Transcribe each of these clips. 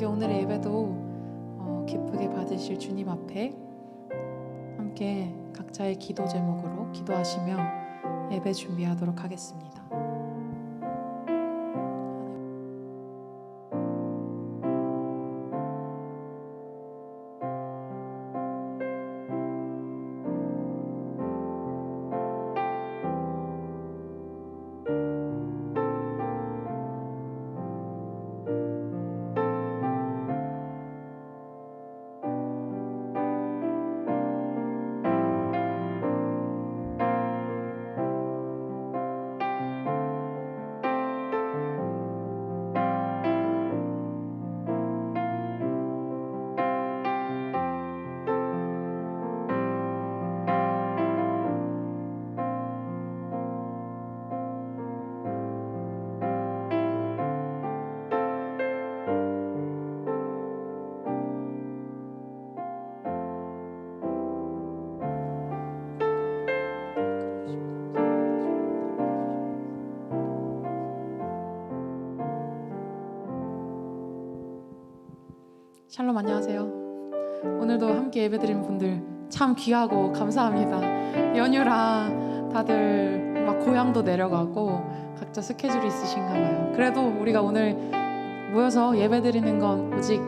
함께 오늘의 예배도 어, 기쁘게 받으실 주님 앞에 함께 각자의 기도 제목으로 기도하시며 예배 준비하도록 하겠습니다. 샬롬 안녕하세요. 오늘도 함께 예배드린 분들 참 귀하고 감사합니다. 연휴라 다들 막 고향도 내려가고 각자 스케줄이 있으신가 봐요. 그래도 우리가 오늘 모여서 예배드리는 건 오직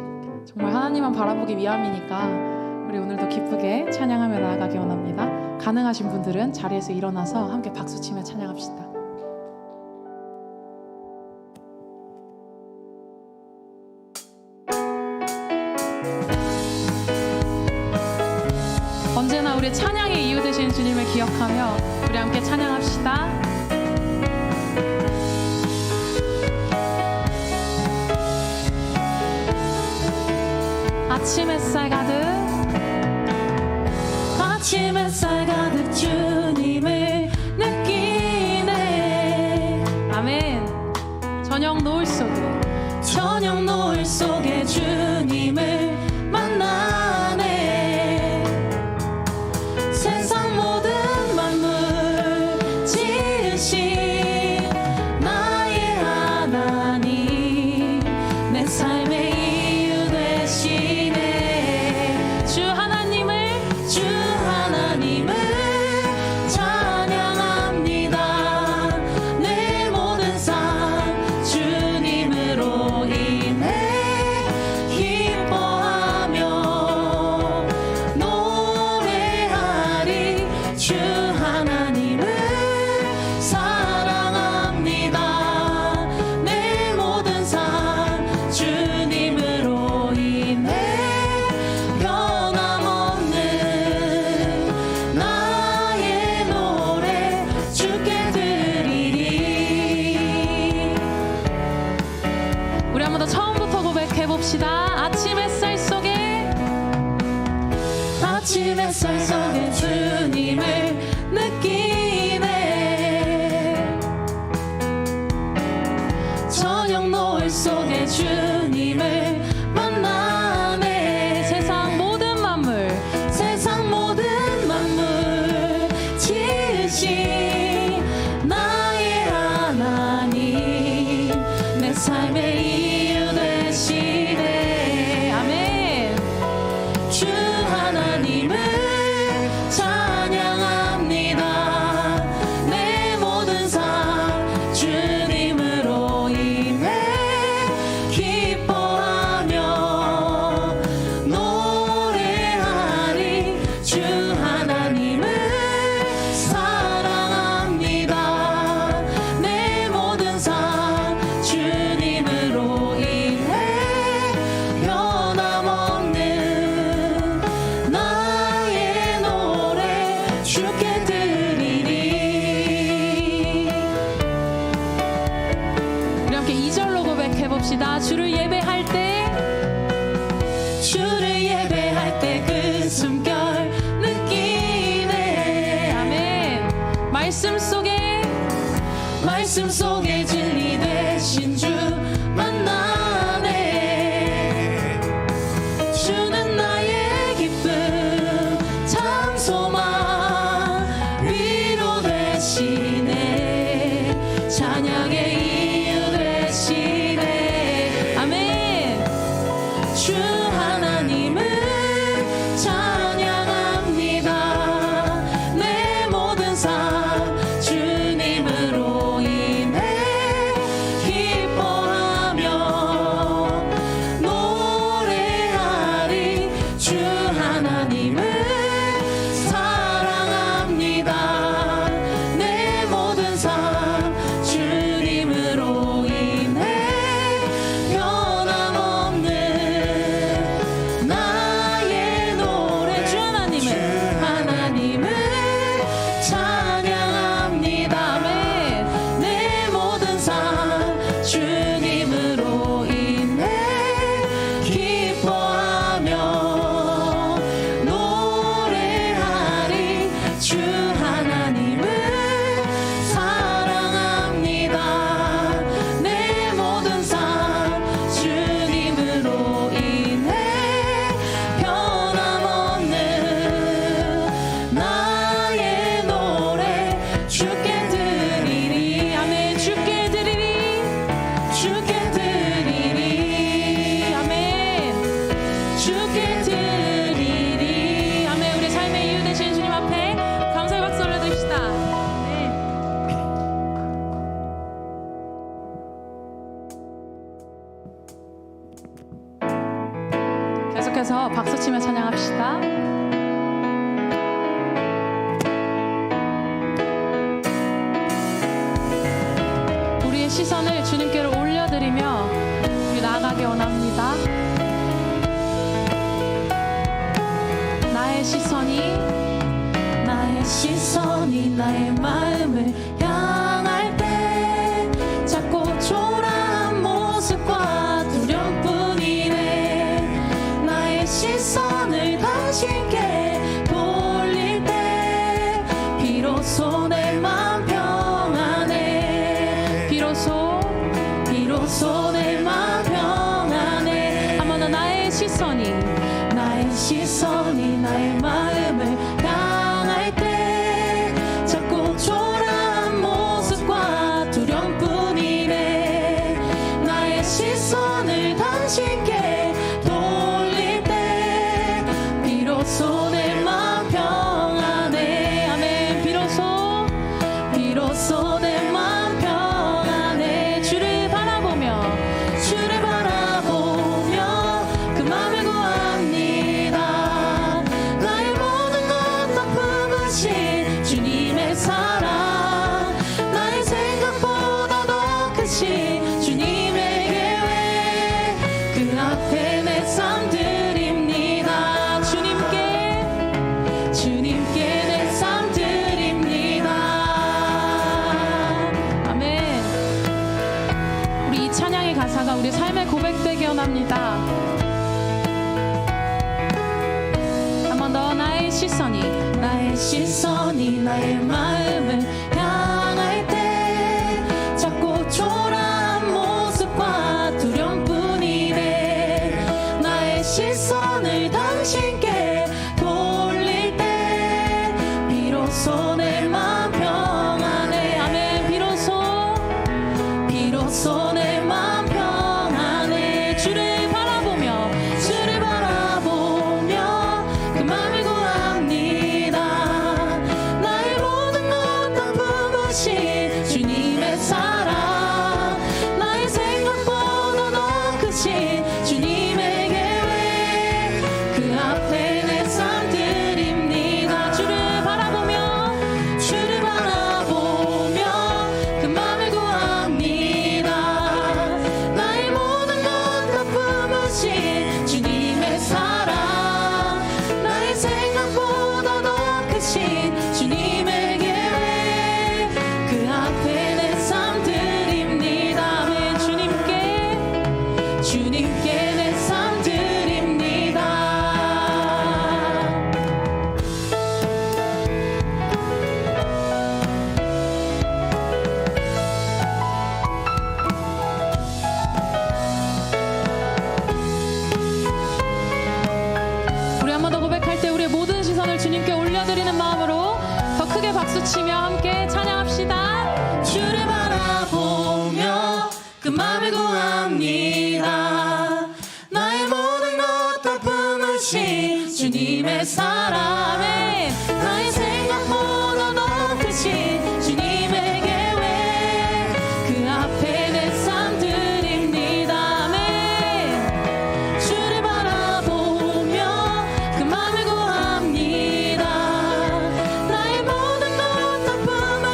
정말 하나님만 바라보기 위함이니까 우리 오늘도 기쁘게 찬양하며 나아가기 원합니다. 가능하신 분들은 자리에서 일어나서 함께 박수치며 찬양합시다. 기억하며 우리 함께 찬양합시다. 아침 햇살 가득 내 시선이 나의 마음을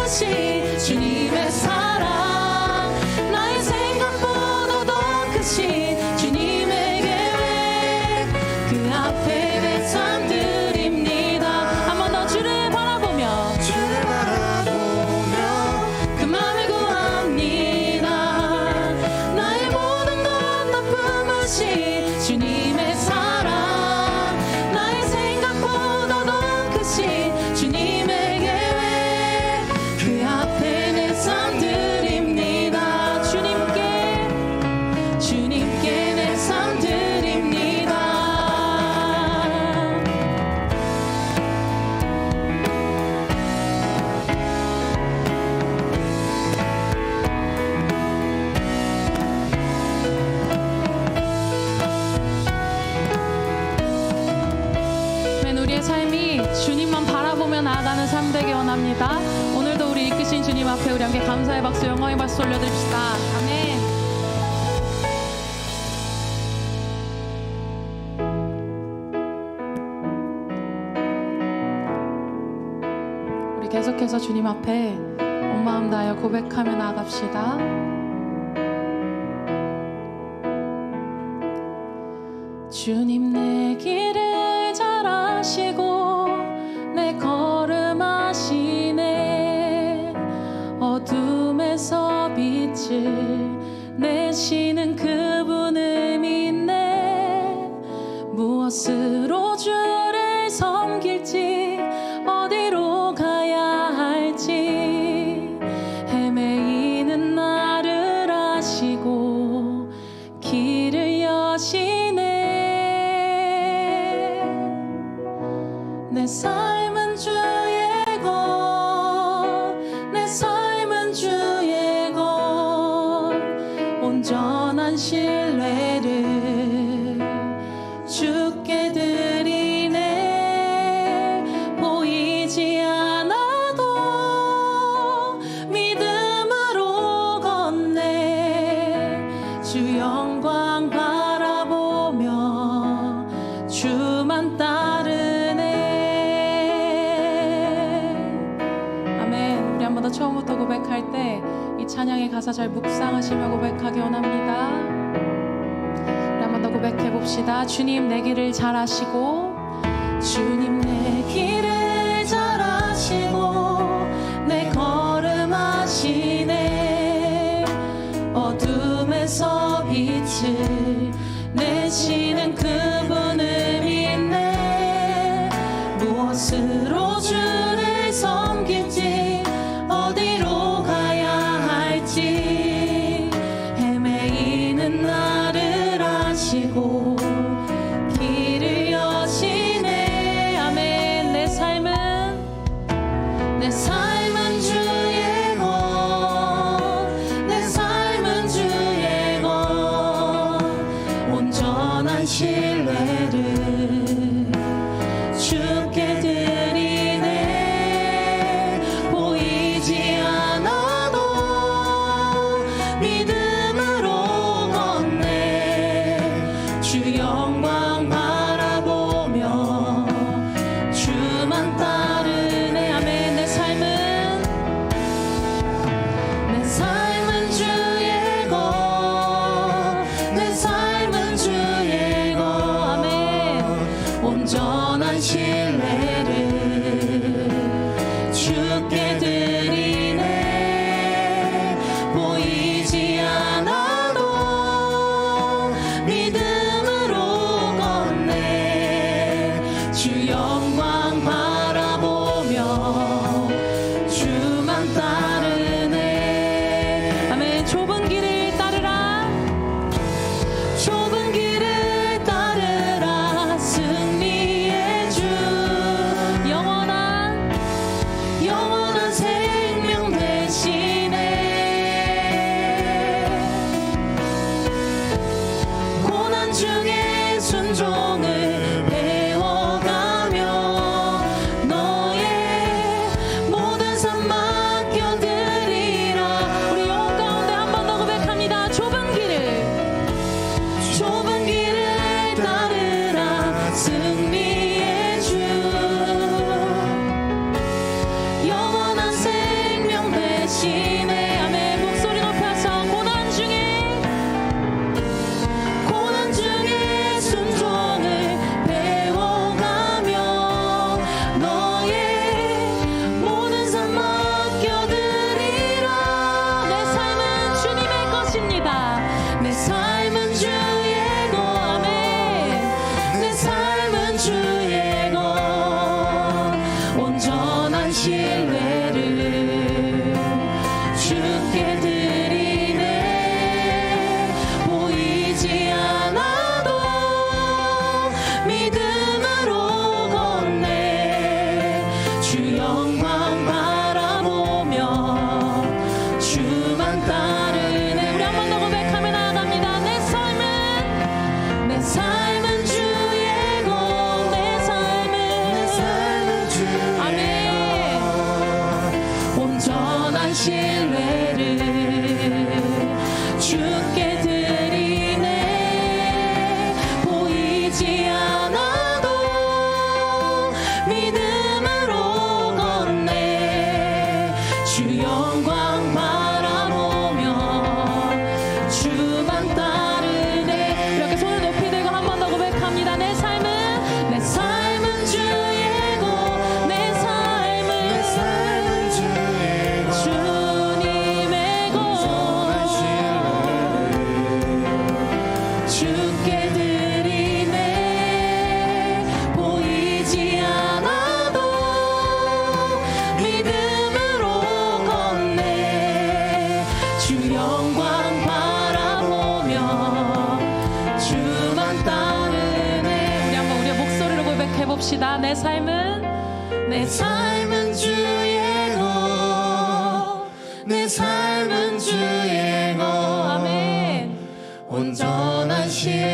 气，是你 우리의 삶이 주님만 바라보며 나아가는 삶 되길 원합니다. 오늘도 우리 이끄신 주님 앞에 우리 함께 감사의 박수, 영광의 박수 올려드립시다. 아멘. 계속해서 주님 앞에 온 마음 다하여 고백하며 나아갑시다. 봅시다. 주님 내 길을 잘 아시고 주님 내 길을 잘 아시고 dia. 내 삶은 주의 것. 온전한 시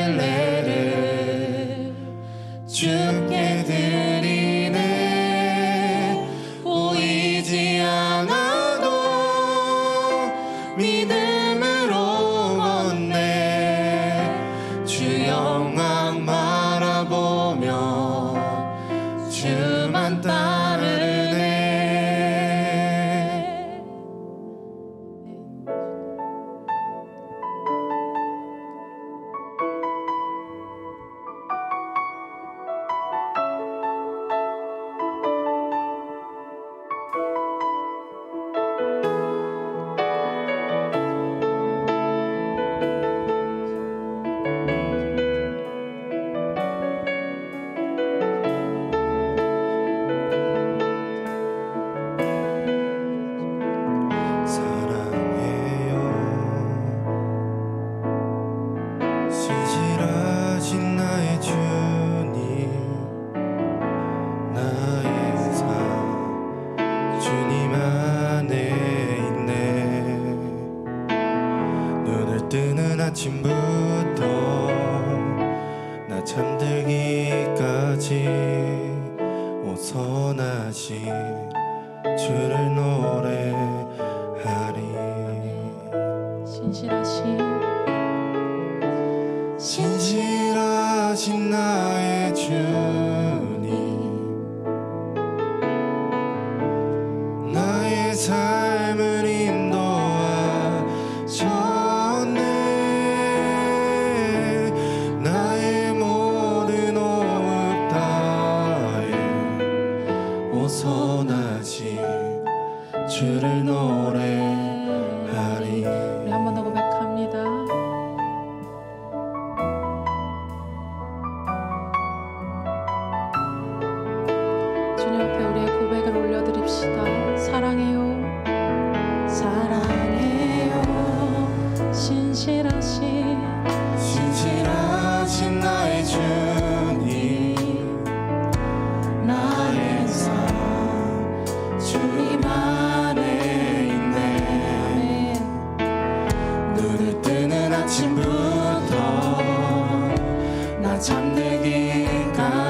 Чем бы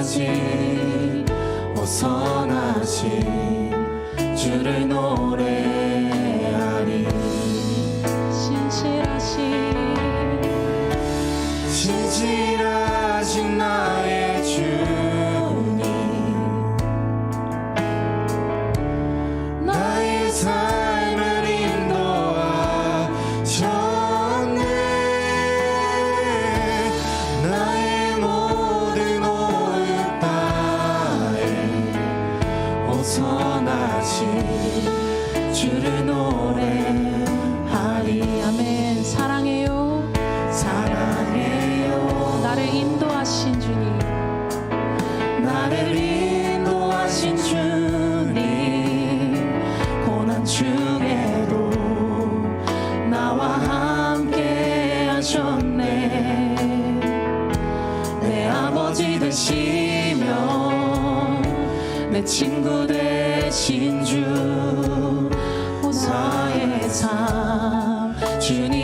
선하신 오선하신 주를 노래 내 친구 되신 주 나의 삶. 주님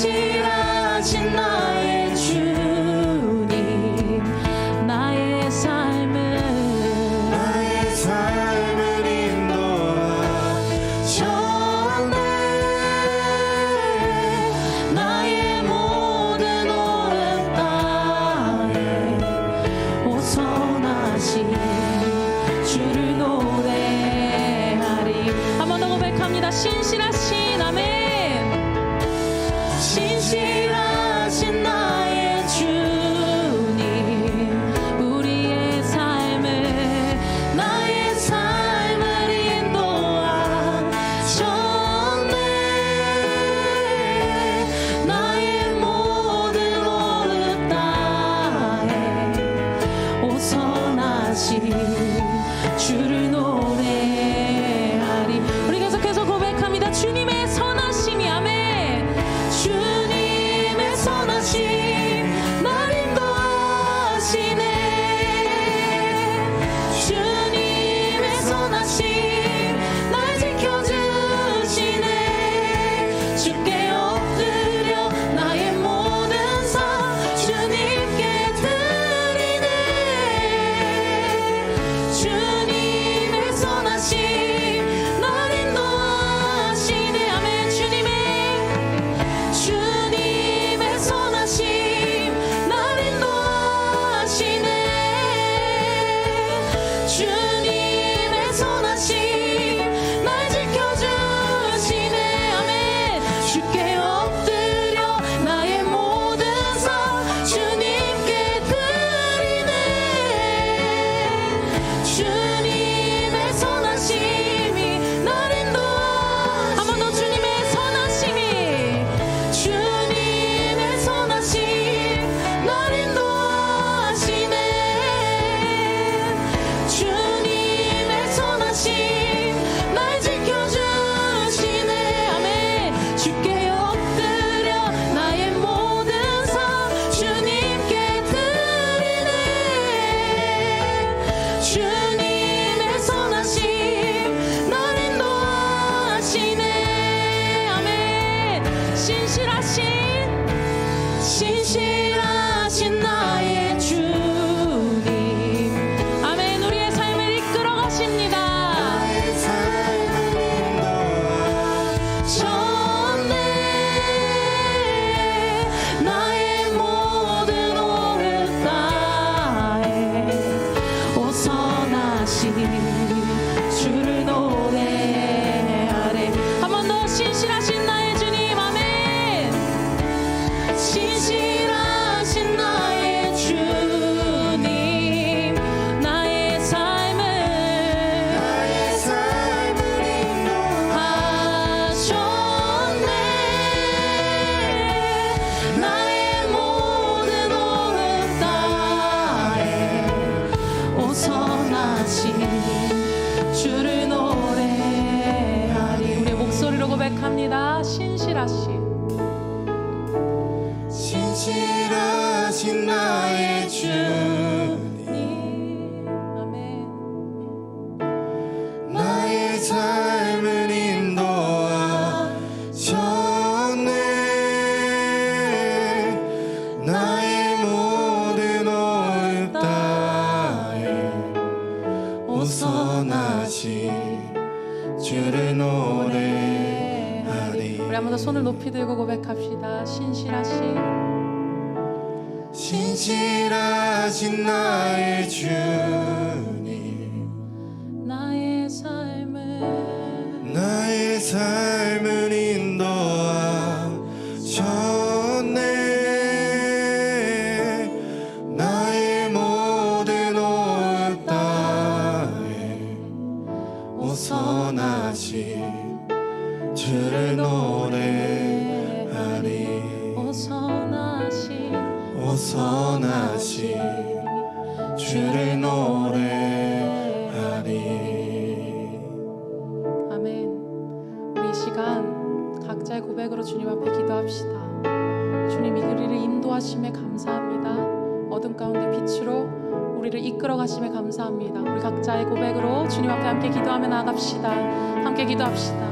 知らしない 선하신 주를 노래 신실하신 신실하신 나의 높이 들고 고백합시다. 신실하신 신실하신 나의 주님. 나의 삶을 나의 삶을 인도하셨네. 나의 모든 올 다해 오선하신 주를 노래 오선하신 주를 노래하리. 아멘. 우리 이 시간 각자의 고백으로 주님 앞에 기도합시다. 주님 이 우리를 인도하심에 감사합니다. 어둠 가운데 빛으로 우리를 이끌어 가심에 감사합니다. 우리 각자의 고백으로 주님 앞에 함께 기도하며 나아갑시다. 함께 기도합시다